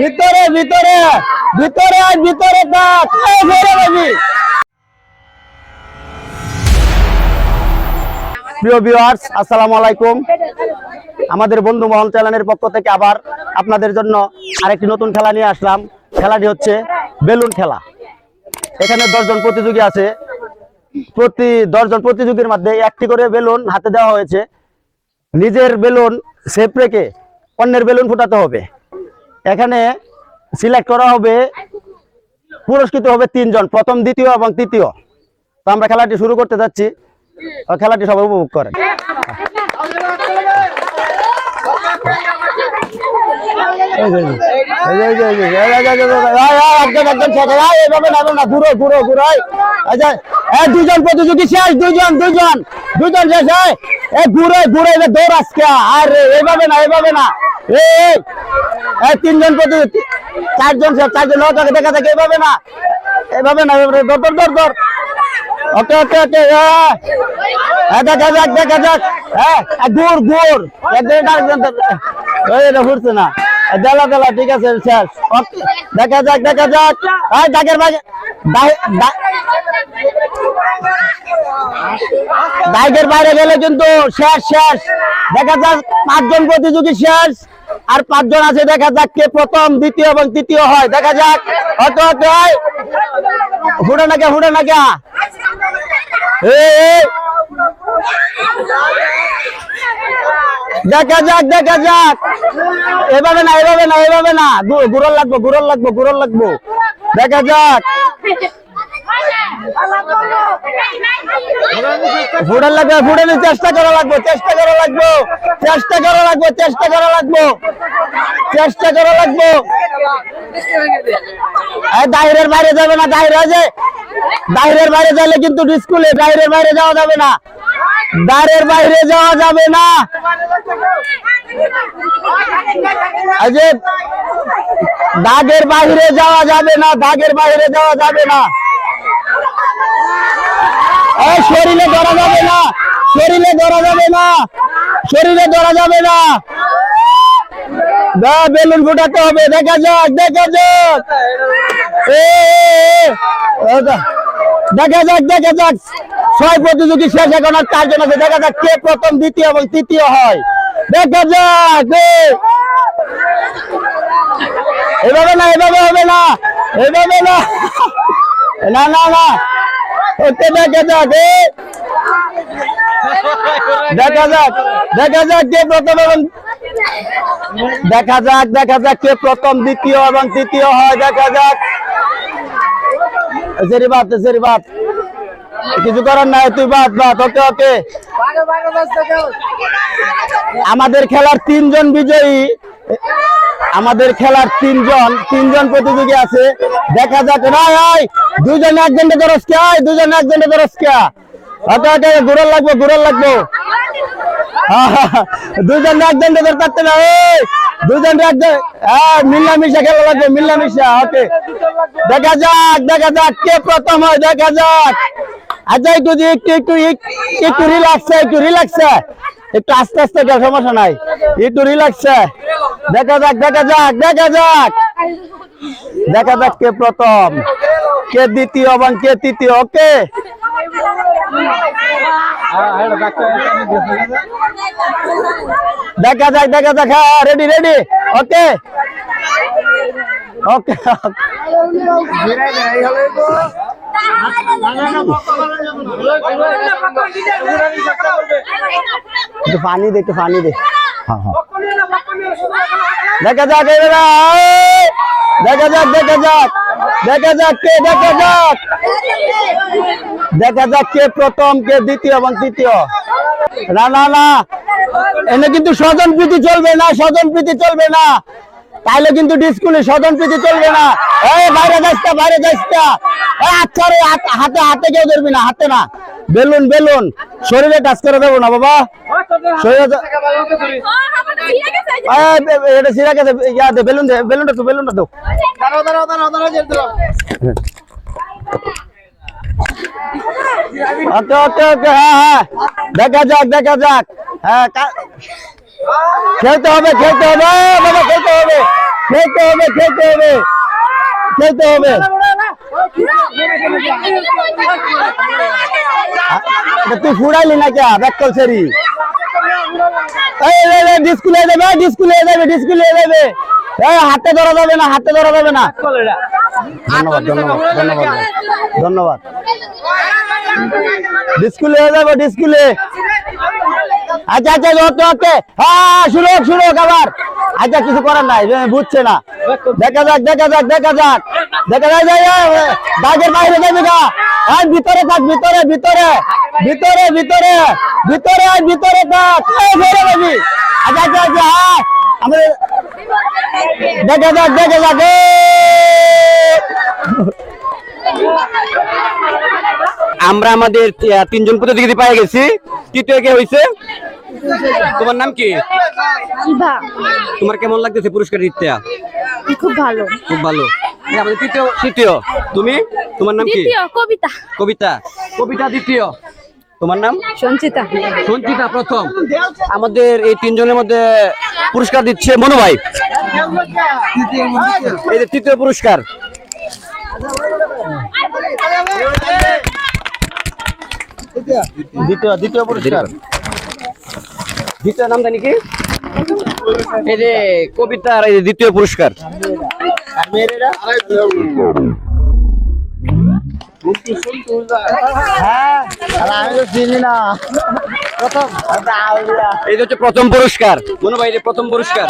ভিতরে ভিতরে ভিতরে আয়, ভিতরে প্রিয় ভিউয়ার্স আসসালামু আলাইকুম। আমাদের বন্ধু মহল চ্যানেলের পক্ষ থেকে আবার আপনাদের জন্য আরেকটি নতুন খেলা নিয়ে আসলাম। খেলাটি হচ্ছে বেলুন খেলা। এখানে দশজন প্রতিযোগী আছে। প্রতি দশজন প্রতিযোগীর মধ্যে একটি করে বেলুন হাতে দেওয়া হয়েছে। নিজের বেলুন সেপ রেখে অন্যের বেলুন ফুটাতে হবে। এখানে সিলেক্ট করা হবে পুরস্কৃত হবে তিনজন প্রথম দ্বিতীয় এবং তৃতীয় তো আমরা খেলাটি শুরু করতে যাচ্ছি খেলাটি সবাই উপভোগ করেন দুজন প্রতিযোগী শেষ দুজন দুজন দুজন শেষ হয় ঘুরে ঘুরে দৌড় আজকে আর এভাবে না এভাবে না এই তিনজন প্রতি চারজন চারজন, তোকে দেখা থাকে, এইভাবে না, এইভাবে না, দৌড়, দৌড়, দৌড়। ওকে, ওকে, ওকে, হ্যাঁ। হ্যাঁ, দেখা যাক, দেখা যাক, হ্যাঁ, ঘুর, ঘুর, একজন ঘুরছে না। দেলা দেলা ঠিক আছে শেষ। ওকে দেখা যাক দেখা যাক। এই দাগের বাগে দাগের বাইরে গেলে কিন্তু শেষ শেষ। দেখা যাক পাঁচজন প্রতিযোগী শেষ। আর পাঁচজন আছে, দেখা যাক কে প্রথম, দ্বিতীয় এবং তৃতীয় হয়। দেখা যাক। ফুটে না কে ফুটে না এই। দেখা যাক দেখা যাক। এভাবে না এভাবে না এভাবে না। গুড়ল লাগবো গুড়ল লাগবো গুড়ল লাগবো। দেখা যাক। ফুটার লাগবে ফুটানোর চেষ্টা করা লাগবে, চেষ্টা করা লাগবে, চেষ্টা করা লাগবে, চেষ্টা করা লাগবে, চেষ্টা করা লাগবে। দাহিরের বাইরে যাবে না, দাহির আছে। দাহিরের বাইরে যাইলে কিন্তু স্কুলে দাহিরের বাইরে যাওয়া যাবে না। দাঁড়ের বাইরে যাওয়া যাবে না। দাগের বাইরে যাওয়া যাবে না, দাগের বাইরে যাওয়া যাবে না। শরীরে ধরা যাবে না। শরীরে ধরা যাবে না। শরীরে ধরা যাবে না। দা, বেলুন ফুটাতে হবে। দেখা যাক দেখা যাক। দেখা যাক দেখা যাক। ছয় প্রতিযোগী শেষ এখন আর চারজন আছে? দেখা যাক কে প্রথম, দ্বিতীয় এবং তৃতীয় হয়। দেখা যাক। এভাবে না, এভাবে হবে না। এভাবে না। না না না। ওকে, দেখা যাক দেখা যাক দেখা যাক কে প্রথম এবং দেখা যাক দেখা যাক কে প্রথম, দ্বিতীয় এবং তৃতীয় হয়, দেখা যাক। জেরি বাত জেরি বাত কিছু করার নাই, তুই বাদ বাদ, ওকে ওকে। আমাদের খেলার তিনজন বিজয়ী। আমাদের খেলার তিনজন তিনজন প্রতিযোগী আছে। দেখা যাক দুজন একজনকে দরস কে দুজন একজনকে দরস কে ওকে লাগবো ঘুরার লাগবো। দুজন একজন ধরে পারতে না দুজন একজন হ্যাঁ খেলা লাগবে মিল্লামিশা ওকে। দেখা যাক দেখা যাক কে প্রথম হয়, দেখা যাক। আচ্ছা একটু একটু একটু একটু- রিল্যাক্স একটু রিল্যাক্স একটু আস্তে আস্তে সমস্যা নাই। একটু রিল্যাক্স দেখা যাক দেখা যাক দেখা যাক। দেখা যাক কে প্রথম, কে দ্বিতীয় এবং কে তৃতীয়, ওকে? দেখা যাক দেখা যাক হ্যাঁ রেডি রেডি ওকে ওকে। একটু পানি দে, একটু পানি দে। হ্যাঁ হ্যাঁ। দেখা যাক দেখা যাক দেখা যাক দেখা যাক কে দেখা যাক। দেখা যাক কে প্রথম কে দ্বিতীয় এবং তৃতীয়। না না না এনে কিন্তু স্বজন প্রীতি চলবে না স্বজন প্রীতি চলবে না। তাইলে কিন্তু স্কুলে স্বজন প্রীতি চলবে না। এই বাইরে যাস না, বাইরে যাস না। আচ্ছা রে হাতে হাতে কেউ ধরবি না হাতে না। বেলুন বেলুন শরীরে টাচ করে দেবো না বাবা। এটা সিরা গেছে ইয়া দে বেলুন দে বেলুনটা তো বেলুনটা দাও। ওকে ওকে ওকে হ্যাঁ হ্যাঁ। দেখা যাক দেখা যাক। হ্যাঁ কা- খেলতে হবে খেলতে হবে এ বাবা খেলতে হবে। খেলতে হবে খেলতে হবে। খেলতে হবে। এটা তুই ফুড়াইলি না কে ব্যাক কল সেরি এই এই, এই, হাতে ধরা যাবে না, হাতে ধরা যাবে না। ধন্যবাদ আচ্ছা আচ্ছা ওকে হ্যাঁ শুরু শুরু আবার। আচ্ছা কিছু করার নাই বুঝছে না। দেখা যাক দেখা যাক দেখা যাক। দেখা যাক বাইরে যাবে না। আর ভিতরে থাক ভিতরে ভিতরে। ভিতরে ভিতরে। ভিতরে আয়, ভিতরে থাক। আচ্ছা আচ্ছা আচ্ছা আমাদের দেখা যাক দেখা যাক। আমরা আমাদের তিনজন প্রতিযোগী পাই গেছি। তৃতীয় কে হয়েছে তোমার নাম কি? তোমার কেমন লাগতেছে পুরস্কার দিতে খুব ভালো। খুব ভালো। আমাদের তৃতীয় তৃতীয়। তুমি? তোমার নাম কি? কবিতা। কবিতা। কবিতা দ্বিতীয়। তোমার নাম? সঞ্চিতা। সঞ্চিতা প্রথম। আমাদের এই তিনজনের মধ্যে পুরস্কার দিচ্ছে মনু ভাই। এই যে তৃতীয় পুরস্কার। দ্বিতীয় দ্বিতীয় পুরস্কার। দ্বিতীয় নাম জানি কি এই যে কবিতার এই যে দ্বিতীয় পুরস্কার। আরে আমি এই হচ্ছে প্রথম পুরস্কার। কোন ভাই প্রথম পুরস্কার।